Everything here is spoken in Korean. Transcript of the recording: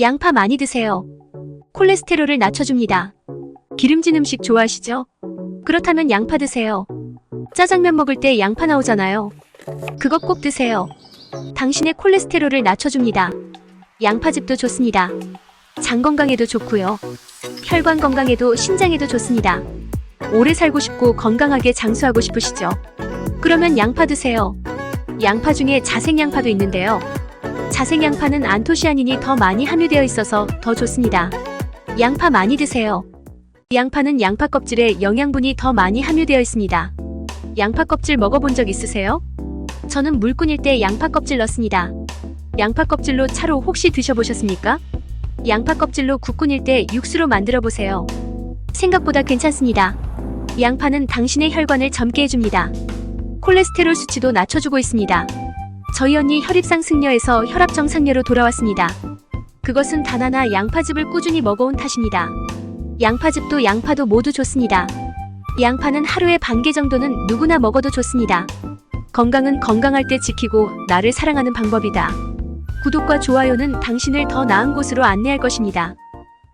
양파 많이 드세요. 콜레스테롤을 낮춰줍니다. 기름진 음식 좋아하시죠? 그렇다면 양파 드세요. 짜장면 먹을 때 양파 나오잖아요. 그것 꼭 드세요. 당신의 콜레스테롤을 낮춰줍니다. 양파즙도 좋습니다. 장 건강에도 좋고요. 혈관 건강에도 신장에도 좋습니다. 오래 살고 싶고 건강하게 장수하고 싶으시죠? 그러면 양파 드세요. 양파 중에 자생양파도 있는데요. 자생 양파는 안토시아닌이 더 많이 함유되어 있어서 더 좋습니다. 양파 많이 드세요. 양파는 양파 껍질에 영양분이 더 많이 함유되어 있습니다. 양파 껍질 먹어본 적 있으세요? 저는 물 끓일 때 양파 껍질 넣습니다. 양파 껍질로 차로 혹시 드셔보셨습니까? 양파 껍질로 국 끓일 때 육수로 만들어 보세요. 생각보다 괜찮습니다. 양파는 당신의 혈관을 젊게 해줍니다. 콜레스테롤 수치도 낮춰주고 있습니다. 저희 언니 혈입상 승려에서 혈압 정상료로 돌아왔습니다. 그것은 단 하나 양파즙을 꾸준히 먹어온 탓입니다. 양파즙도 양파도 모두 좋습니다. 양파는 하루에 반 개 정도는 누구나 먹어도 좋습니다. 건강은 건강할 때 지키고 나를 사랑하는 방법이다. 구독과 좋아요는 당신을 더 나은 곳으로 안내할 것입니다.